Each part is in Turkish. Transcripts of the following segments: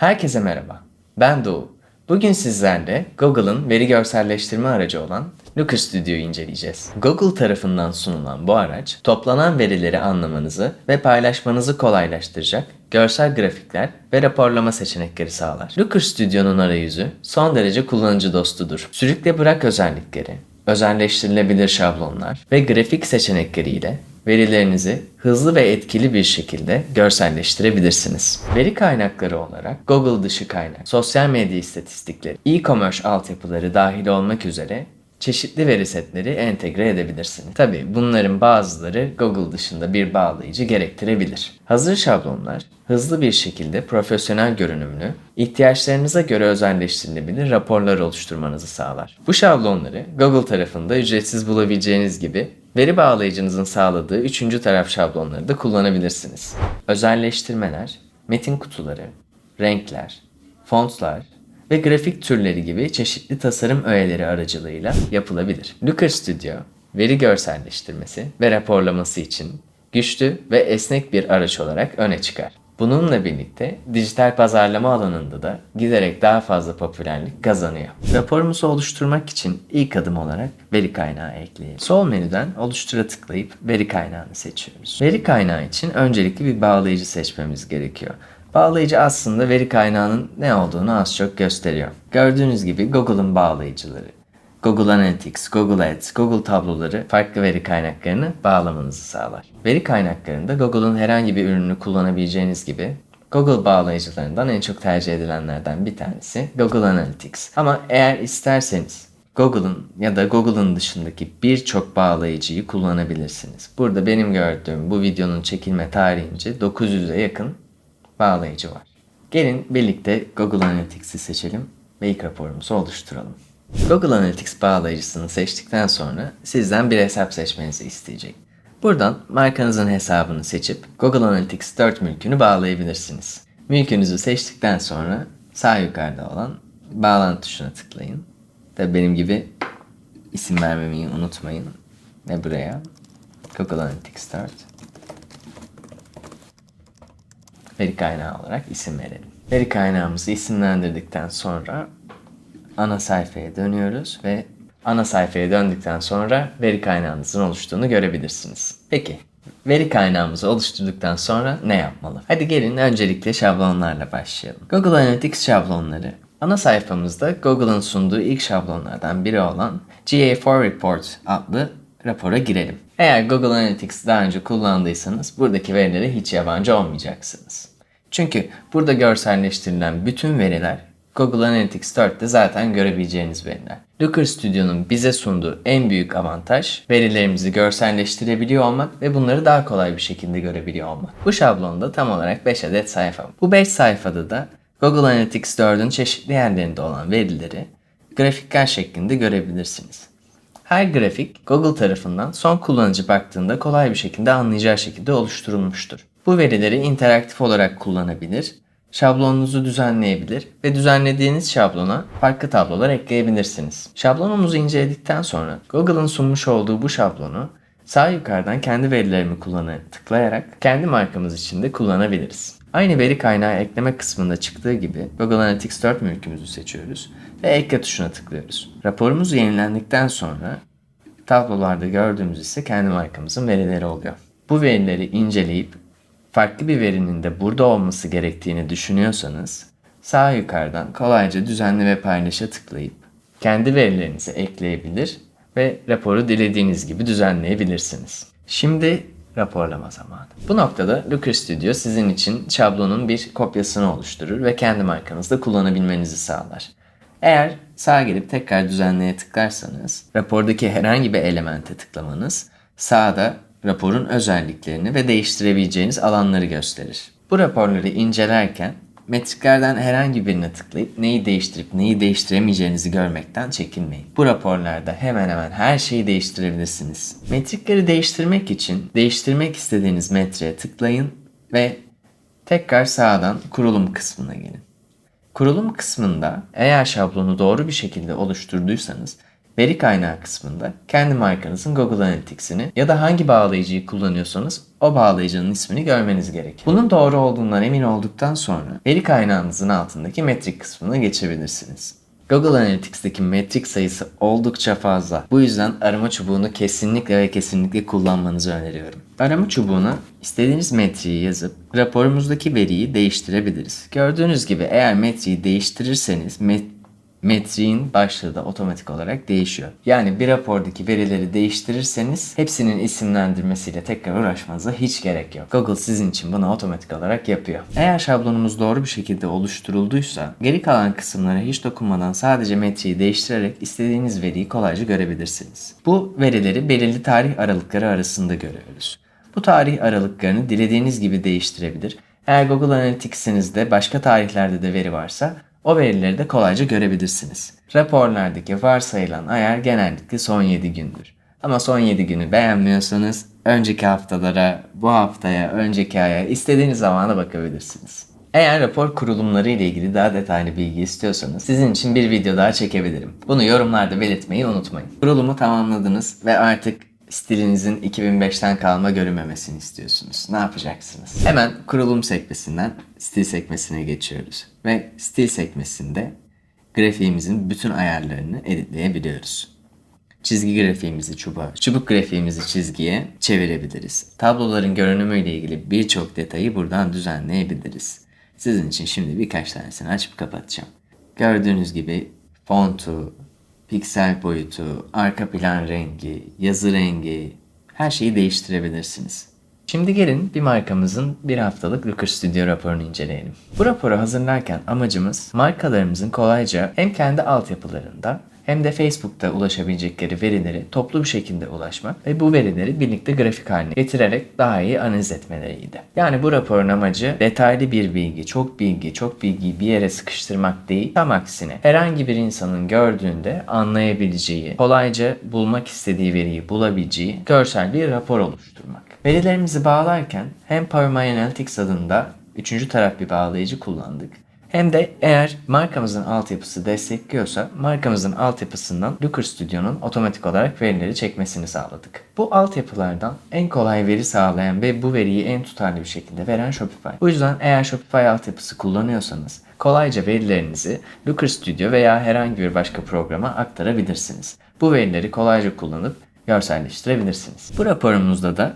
Herkese merhaba. Ben Doğu. Bugün sizlerle Google'ın veri görselleştirme aracı olan Looker Studio'yu inceleyeceğiz. Google tarafından sunulan bu araç, toplanan verileri anlamanızı ve paylaşmanızı kolaylaştıracak görsel grafikler ve raporlama seçenekleri sağlar. Looker Studio'nun arayüzü son derece kullanıcı dostudur. Sürükle bırak özellikleri, özelleştirilebilir şablonlar ve grafik seçenekleriyle verilerinizi hızlı ve etkili bir şekilde görselleştirebilirsiniz. Veri kaynakları olarak Google dışı kaynak, sosyal medya istatistikleri, e-commerce altyapıları dahil olmak üzere çeşitli veri setleri entegre edebilirsiniz. Tabi bunların bazıları Google dışında bir bağlayıcı gerektirebilir. Hazır şablonlar hızlı bir şekilde profesyonel görünümlü, ihtiyaçlarınıza göre özelleştirilebilir raporlar oluşturmanızı sağlar. Bu şablonları Google tarafında ücretsiz bulabileceğiniz gibi veri bağlayıcınızın sağladığı üçüncü taraf şablonları da kullanabilirsiniz. Özelleştirmeler, metin kutuları, renkler, fontlar, ve grafik türleri gibi çeşitli tasarım öğeleri aracılığıyla yapılabilir. Looker Studio, veri görselleştirmesi ve raporlaması için güçlü ve esnek bir araç olarak öne çıkar. Bununla birlikte dijital pazarlama alanında da giderek daha fazla popülerlik kazanıyor. Raporumuzu oluşturmak için ilk adım olarak veri kaynağı ekleyelim. Sol menüden oluştura tıklayıp veri kaynağını seçiyoruz. Veri kaynağı için öncelikli bir bağlayıcı seçmemiz gerekiyor. Bağlayıcı aslında veri kaynağının ne olduğunu az çok gösteriyor. Gördüğünüz gibi Google'ın bağlayıcıları. Google Analytics, Google Ads, Google tabloları farklı veri kaynaklarını bağlamanızı sağlar. Veri kaynaklarında Google'ın herhangi bir ürünü kullanabileceğiniz gibi Google bağlayıcılarından en çok tercih edilenlerden bir tanesi Google Analytics. Ama eğer isterseniz Google'ın ya da Google'ın dışındaki birçok bağlayıcıyı kullanabilirsiniz. Burada benim gördüğüm bu videonun çekilme tarihince 900'e yakın bağlayıcı var. Gelin birlikte Google Analytics'i seçelim ve ilk raporumuzu oluşturalım. Google Analytics bağlayıcısını seçtikten sonra sizden bir hesap seçmenizi isteyecek. Buradan markanızın hesabını seçip Google Analytics 4 mülkünü bağlayabilirsiniz. Mülkünüzü seçtikten sonra sağ yukarıda olan bağlantı tuşuna tıklayın. Tabi benim gibi isim vermemeyi unutmayın. Ve buraya Google Analytics 4 veri kaynağı olarak isim verelim. Veri kaynağımızı isimlendirdikten sonra ana sayfaya dönüyoruz ve ana sayfaya döndükten sonra veri kaynağınızın oluştuğunu görebilirsiniz. Peki veri kaynağımızı oluşturduktan sonra ne yapmalı? Hadi gelin öncelikle şablonlarla başlayalım. Google Analytics şablonları Ana sayfamızda Google'ın sunduğu ilk şablonlardan biri olan GA4 Report adlı rapora girelim. Eğer Google Analytics daha önce kullandıysanız buradaki verilere hiç yabancı olmayacaksınız. Çünkü burada görselleştirilen bütün veriler Google Analytics 4'te zaten görebileceğiniz veriler. Looker Studio'nun bize sunduğu en büyük avantaj verilerimizi görselleştirebiliyor olmak ve bunları daha kolay bir şekilde görebiliyor olmak. Bu şablonda tam olarak 5 adet sayfa. Bu 5 sayfada da Google Analytics 4'ün çeşitli yerlerinde olan verileri grafikler şeklinde görebilirsiniz. Her grafik Google tarafından son kullanıcı baktığında kolay bir şekilde anlayacağı şekilde oluşturulmuştur. Bu verileri interaktif olarak kullanabilir, şablonunuzu düzenleyebilir ve düzenlediğiniz şablona farklı tablolar ekleyebilirsiniz. Şablonumuzu inceledikten sonra Google'ın sunmuş olduğu bu şablonu sağ yukarıdan kendi verilerimi kullanarak tıklayarak kendi markamız için de kullanabiliriz. Aynı veri kaynağı ekleme kısmında çıktığı gibi Google Analytics 4 mülkümüzü seçiyoruz ve ekle tuşuna tıklıyoruz. Raporumuz yenilendikten sonra tablolarda gördüğümüz ise kendi markamızın verileri oluyor. Bu verileri inceleyip farklı bir verinin de burada olması gerektiğini düşünüyorsanız sağ yukarıdan kolayca düzenle ve paylaşa tıklayıp kendi verilerinizi ekleyebilir ve raporu dilediğiniz gibi düzenleyebilirsiniz. Şimdi raporlama zamanı. Bu noktada Looker Studio sizin için şablonun bir kopyasını oluşturur ve kendi markanızda kullanabilmenizi sağlar. Eğer sağa gelip tekrar düzenleye tıklarsanız rapordaki herhangi bir elemente tıklamanız sağda raporun özelliklerini ve değiştirebileceğiniz alanları gösterir. Bu raporları incelerken metriklerden herhangi birine tıklayıp neyi değiştirip neyi değiştiremeyeceğinizi görmekten çekinmeyin. Bu raporlarda hemen hemen her şeyi değiştirebilirsiniz. Metrikleri değiştirmek için değiştirmek istediğiniz metreye tıklayın ve tekrar sağdan kurulum kısmına gelin. Kurulum kısmında eğer şablonu doğru bir şekilde oluşturduysanız veri kaynağı kısmında kendi markanızın Google Analytics'ini ya da hangi bağlayıcıyı kullanıyorsanız o bağlayıcının ismini görmeniz gerekir. Bunun doğru olduğundan emin olduktan sonra veri kaynağınızın altındaki metrik kısmına geçebilirsiniz. Google Analytics'teki metrik sayısı oldukça fazla. Bu yüzden arama çubuğunu kesinlikle ve kesinlikle kullanmanızı öneriyorum. Arama çubuğuna istediğiniz metriği yazıp raporumuzdaki veriyi değiştirebiliriz. Gördüğünüz gibi eğer metriği değiştirirseniz met metriğin başlığı da otomatik olarak değişiyor. Yani bir rapordaki verileri değiştirirseniz hepsinin isimlendirmesiyle tekrar uğraşmanıza hiç gerek yok. Google sizin için bunu otomatik olarak yapıyor. Eğer şablonumuz doğru bir şekilde oluşturulduysa geri kalan kısımlara hiç dokunmadan sadece metriği değiştirerek istediğiniz veriyi kolayca görebilirsiniz. Bu verileri belirli tarih aralıkları arasında görüyoruz. Bu tarih aralıklarını dilediğiniz gibi değiştirebilir. Eğer Google Analytics'inizde başka tarihlerde de veri varsa o verileri de kolayca görebilirsiniz. Raporlardaki varsayılan ayar genellikle son 7 gündür. Ama son 7 günü beğenmiyorsanız önceki haftalara, bu haftaya, önceki aya istediğiniz zamana bakabilirsiniz. Eğer rapor kurulumları ile ilgili daha detaylı bilgi istiyorsanız sizin için bir video daha çekebilirim. Bunu yorumlarda belirtmeyi unutmayın. Kurulumu tamamladınız ve artık stilinizin 2005'ten kalma görünmemesini istiyorsunuz. Ne yapacaksınız? Hemen kurulum sekmesinden stil sekmesine geçiyoruz. Ve stil sekmesinde grafiğimizin bütün ayarlarını editleyebiliyoruz. Çizgi grafiğimizi çubuğa, çubuk grafiğimizi çizgiye çevirebiliriz. Tabloların görünümüyle ilgili birçok detayı buradan düzenleyebiliriz. Sizin için şimdi birkaç tanesini açıp kapatacağım. Gördüğünüz gibi fontu, piksel boyutu, arka plan rengi, yazı rengi her şeyi değiştirebilirsiniz. Şimdi gelin bir markamızın bir haftalık Looker Studio raporunu inceleyelim. Bu raporu hazırlarken amacımız markalarımızın kolayca hem kendi altyapılarında hem de Facebook'ta ulaşabilecekleri verileri toplu bir şekilde ulaşmak ve bu verileri birlikte grafik haline getirerek daha iyi analiz etmeleriydi. Yani bu raporun amacı detaylı bir bilgi, çok bilgi, çok bilgiyi bir yere sıkıştırmak değil, tam aksine herhangi bir insanın gördüğünde anlayabileceği, kolayca bulmak istediği veriyi bulabileceği görsel bir rapor oluşturmak. Verilerimizi bağlarken hem Power My Analytics adında üçüncü taraf bir bağlayıcı kullandık hem de eğer markamızın altyapısı destekliyorsa markamızın altyapısından Looker Studio'nun otomatik olarak verileri çekmesini sağladık. Bu altyapılardan en kolay veri sağlayan ve bu veriyi en tutarlı bir şekilde veren Shopify. Bu yüzden eğer Shopify altyapısı kullanıyorsanız kolayca verilerinizi Looker Studio veya herhangi bir başka programa aktarabilirsiniz. Bu verileri kolayca kullanıp görselleştirebilirsiniz. Bu raporumuzda da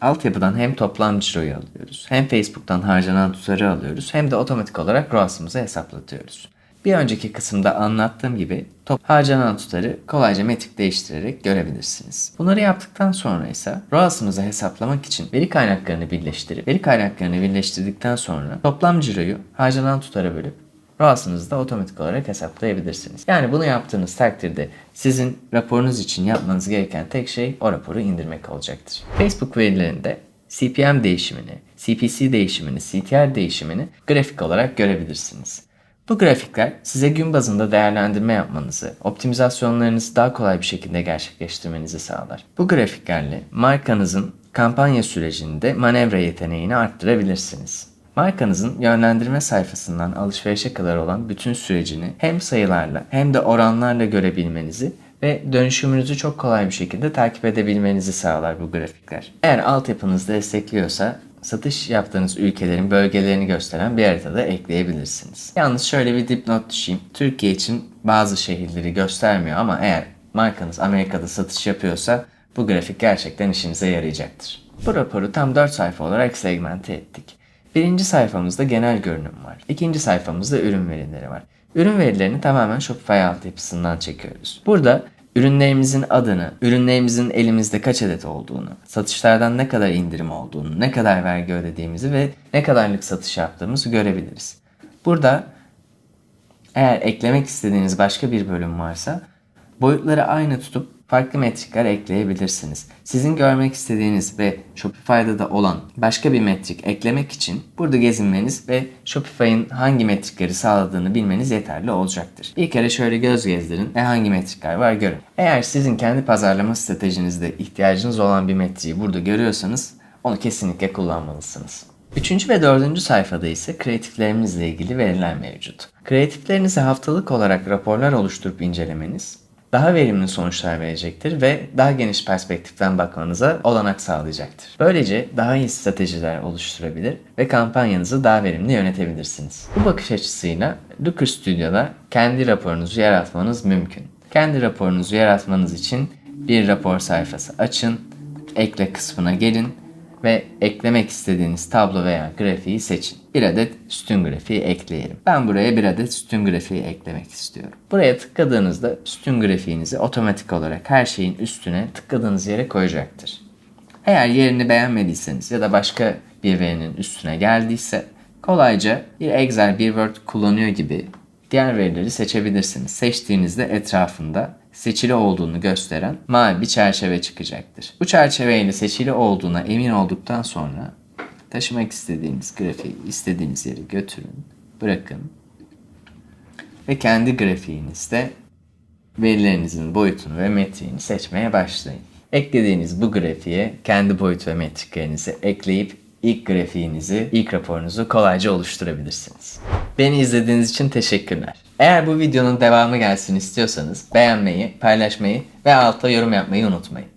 Altyapıdan hem toplam ciroyu alıyoruz, hem Facebook'tan harcanan tutarı alıyoruz, hem de otomatik olarak ROAS'ımızı hesaplatıyoruz. Bir önceki kısımda anlattığım gibi top harcanan tutarı kolayca metrik değiştirerek görebilirsiniz. Bunları yaptıktan sonra ise ROAS'ımızı hesaplamak için veri kaynaklarını birleştirip veri kaynaklarını birleştirdikten sonra toplam ciroyu harcanan tutara bölüp ROAS'ınızı da otomatik olarak hesaplayabilirsiniz. Yani bunu yaptığınız takdirde sizin raporunuz için yapmanız gereken tek şey o raporu indirmek olacaktır. Facebook verilerinde CPM değişimini, CPC değişimini, CTR değişimini grafik olarak görebilirsiniz. Bu grafikler size gün bazında değerlendirme yapmanızı, optimizasyonlarınızı daha kolay bir şekilde gerçekleştirmenizi sağlar. Bu grafiklerle markanızın kampanya sürecinde manevra yeteneğini arttırabilirsiniz. Markanızın yönlendirme sayfasından alışverişe kadar olan bütün sürecini hem sayılarla hem de oranlarla görebilmenizi ve dönüşümünüzü çok kolay bir şekilde takip edebilmenizi sağlar bu grafikler. Eğer altyapınız destekliyorsa satış yaptığınız ülkelerin bölgelerini gösteren bir haritada ekleyebilirsiniz. Yalnız şöyle bir dipnot düşeyim. Türkiye için bazı şehirleri göstermiyor ama eğer markanız Amerika'da satış yapıyorsa bu grafik gerçekten işinize yarayacaktır. Bu raporu tam 4 sayfa olarak segmente ettik. Birinci sayfamızda genel görünüm var. İkinci sayfamızda ürün verileri var. Ürün verilerini tamamen Shopify altyapısından çekiyoruz. Burada ürünlerimizin adını, ürünlerimizin elimizde kaç adet olduğunu, satışlardan ne kadar indirim olduğunu, ne kadar vergi ödediğimizi ve ne kadarlık satış yaptığımızı görebiliriz. Burada eğer eklemek istediğiniz başka bir bölüm varsa boyutları aynı tutup farklı metrikler ekleyebilirsiniz. Sizin görmek istediğiniz ve Shopify'da da olan başka bir metrik eklemek için burada gezinmeniz ve Shopify'ın hangi metrikleri sağladığını bilmeniz yeterli olacaktır. Bir kere şöyle göz gezdirin ve hangi metrikler var görün. Eğer sizin kendi pazarlama stratejinizde ihtiyacınız olan bir metriği burada görüyorsanız onu kesinlikle kullanmalısınız. Üçüncü ve dördüncü sayfada ise kreatiflerimizle ilgili veriler mevcut. Kreatiflerinizi haftalık olarak raporlar oluşturup incelemeniz daha verimli sonuçlar verecektir ve daha geniş perspektiften bakmanıza olanak sağlayacaktır. Böylece daha iyi stratejiler oluşturabilir ve kampanyanızı daha verimli yönetebilirsiniz. Bu bakış açısıyla Looker Studio'da kendi raporunuzu yaratmanız mümkün. Kendi raporunuzu yaratmanız için bir rapor sayfası açın, ekle kısmına gelin ve eklemek istediğiniz tablo veya grafiği seçin. Bir adet sütun grafiği ekleyelim. Ben buraya bir adet sütun grafiği eklemek istiyorum. Buraya tıkladığınızda sütun grafiğinizi otomatik olarak her şeyin üstüne tıkladığınız yere koyacaktır. Eğer yerini beğenmediyseniz ya da başka bir verinin üstüne geldiyse kolayca bir Excel, bir Word kullanıyor gibi diğer verileri seçebilirsiniz. Seçtiğinizde etrafında seçili olduğunu gösteren mavi bir çerçeve çıkacaktır. Bu çerçeveyle seçili olduğuna emin olduktan sonra taşımak istediğiniz grafiği istediğiniz yere götürün, bırakın ve kendi grafiğinizde verilerinizin boyutunu ve metriğini seçmeye başlayın. Eklediğiniz bu grafiğe kendi boyut ve metriklerinizi ekleyip ilk grafiğinizi, ilk raporunuzu kolayca oluşturabilirsiniz. Beni izlediğiniz için teşekkürler. Eğer bu videonun devamı gelsin istiyorsanız beğenmeyi, paylaşmayı ve altta yorum yapmayı unutmayın.